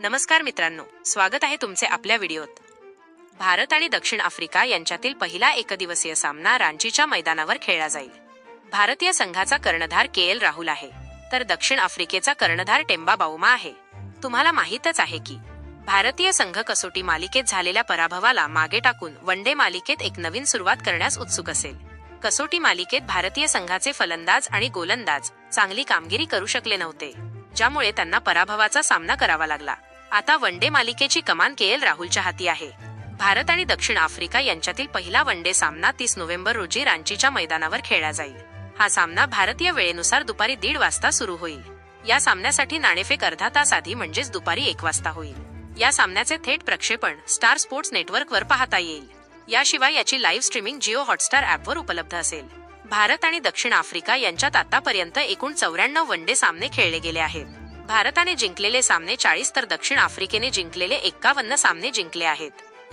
नमस्कार मित्रांनो स्वागत आहे तुमचे आपल्या व्हिडिओत. भारत आणि दक्षिण आफ्रिका यांच्यातील पहिला एकदिवसीय सामना रांचीच्या मैदानावर खेळला जाईल. भारतीय संघाचा कर्णधार के एल राहुल आहे तर दक्षिण आफ्रिकेचा कर्णधार टेम्बा बाउमा आहे. तुम्हाला माहीतच आहे की भारतीय संघ कसोटी मालिकेत झालेल्या पराभवाला मागे टाकून वन डे मालिकेत एक नवीन सुरुवात करण्यास उत्सुक असेल. कसोटी मालिकेत भारतीय संघाचे फलंदाज आणि गोलंदाज चांगली कामगिरी करू शकले नव्हते ज्यामुळे त्यांना पराभवाचा सामना करावा लागला. आता वन डे मालिकेची कमान के एल राहुलच्या हाती आहे. भारत आणि दक्षिण आफ्रिका यांच्यातील पहिला वन डे सामना तीस नोव्हेंबर रोजी रांचीच्या मैदानावर खेळला जाईल. हा सामना भारतीय वेळेनुसार दुपारी दीड वाजता सुरू होईल. या सामन्यासाठी नाणेफेक अर्धा तास आधी म्हणजेच दुपारी एक वाजता होईल. या सामन्याचे थेट प्रक्षेपण स्टार स्पोर्ट्स नेटवर्कवर पाहता येईल. याशिवाय याची लाईव्ह स्ट्रीमिंग जिओ हॉटस्टार ऍपवर उपलब्ध असेल. भारत आणि दक्षिण आफ्रिका यांच्यात आतापर्यंत एकूण चौऱ्याण्णव वन डे सामने खेळले गेले आहेत. भारताने जिंकलेले सामने चाळीस तर दक्षिण आफ्रिकेने जिंकलेले एक्कावन्न सामने जिंकले आहेत.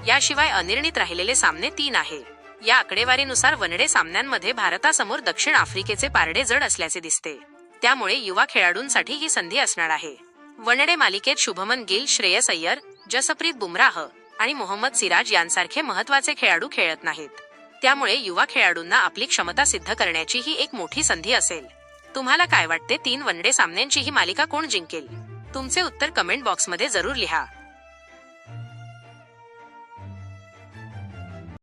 याशिवाय अनिर्णित राहिलेले सामने तीन आहे. या आकडेवारीनुसार वनडे सामन्यांमध्ये भारतासमोर दक्षिण आफ्रिकेचे पारडे जड असल्याचे दिसते. त्यामुळे युवा खेळाडूंसाठी ही संधी असणार आहे. वनडे मालिकेत शुभमन गिल श्रेयस अय्यर जसप्रीत बुमराह आणि मोहम्मद सिराज यांसारखे महत्त्वाचे खेळाडू खेळत नाहीत. त्यामुळे युवा खेळाडूंना आपली क्षमता सिद्ध करण्याची ही एक मोठी संधी असेल. तुम्हाला काय वाटते? तीन वनडे सामन्यांची ही मालिका कोण जिंकेल? तुमचे उत्तर कमेंट बॉक्समध्ये जरूर लिहा.